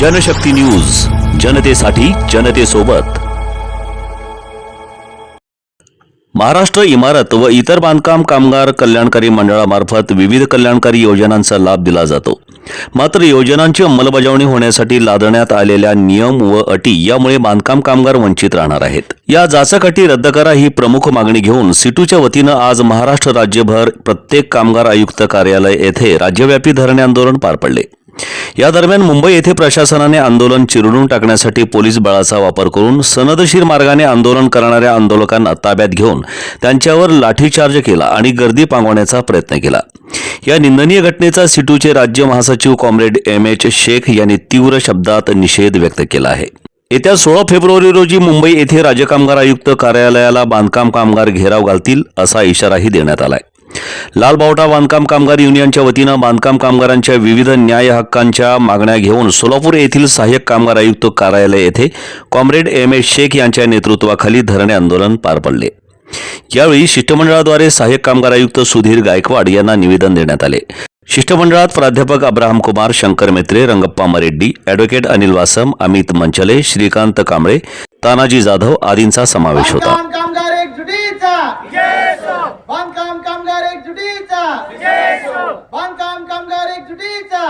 Janshakti news जनतेसाठी जनतेसोबत. महाराष्ट्र इमारत व इतर बांधकाम कामगार कल्याणकारी मंडळामार्फत विविध कल्याणकारी योजनांचा लाभ दिला जातो. मात्र योजनांची अंमलबजावणी होण्यासाठी लादण्यात आलेल्या नियम व अटी यामुळे बांधकाम कामगार वंचित राहणार आहेत. या जाचक अटी रद्द करा ही प्रमुख मागणी घेऊन सिटूच्या वतीनं आज महाराष्ट्र राज्यभर प्रत्येक कामगार आयुक्त कार्यालय येथे राज्यव्यापी धरणे आंदोलन पार पडले. या दरम्यान मुंबई येथे प्रशासनाने आंदोलन चिरडून टाकण्यासाठी पोलीस बळाचा वापर करून सनदशीर मार्गाने आंदोलन करणाऱ्या आंदोलकांना ताब्यात घेऊन त्यांच्यावर लाठीचार्ज केला आणि गर्दी पांगवण्याचा प्रयत्न केला. या निंदनीय घटनेचा सिटूचे राज्य महासचिव कॉम्रेड एम एच शेख यांनी तीव्र शब्दात निषेध व्यक्त केला आहे. येत्या सोळा फेब्रुवारी रोजी मुंबई येथे राज्य कामगार आयुक्त कार्यालयाला बांधकाम कामगार घेराव घालतील असा इशाराही देण्यात आलाय. लाल बावटा बांधकाम कामगार युनियनच्या वतीनं बांधकाम कामगारांच्या विविध न्याय हक्कांच्या मागण्या घेऊन सोलापूर येथील सहाय्यक कामगार आयुक्त कार्यालय येथे कॉम्रेड एम एस शेख यांच्या नेतृत्वाखाली धरणे आंदोलन पार पडले. यावेळी शिष्टमंडळाद्वारे सहाय्यक कामगार आयुक्त सुधीर गायकवाड यांना निवेदन देण्यात आले. शिष्टमंडळात प्राध्यापक अब्राहम कुमार शंकर मेत्रे रंगप्पा मरेड्डी ॲडव्होकेट अनिल वासम अमित मंचले श्रीकांत कांबळे तानाजी जाधव आदींचा समावेश होता बांधकाम कामगार एकजुटीचा बांधकाम कामगार एकजुटीचा. बांधकाम कामगार एकजुटीचा.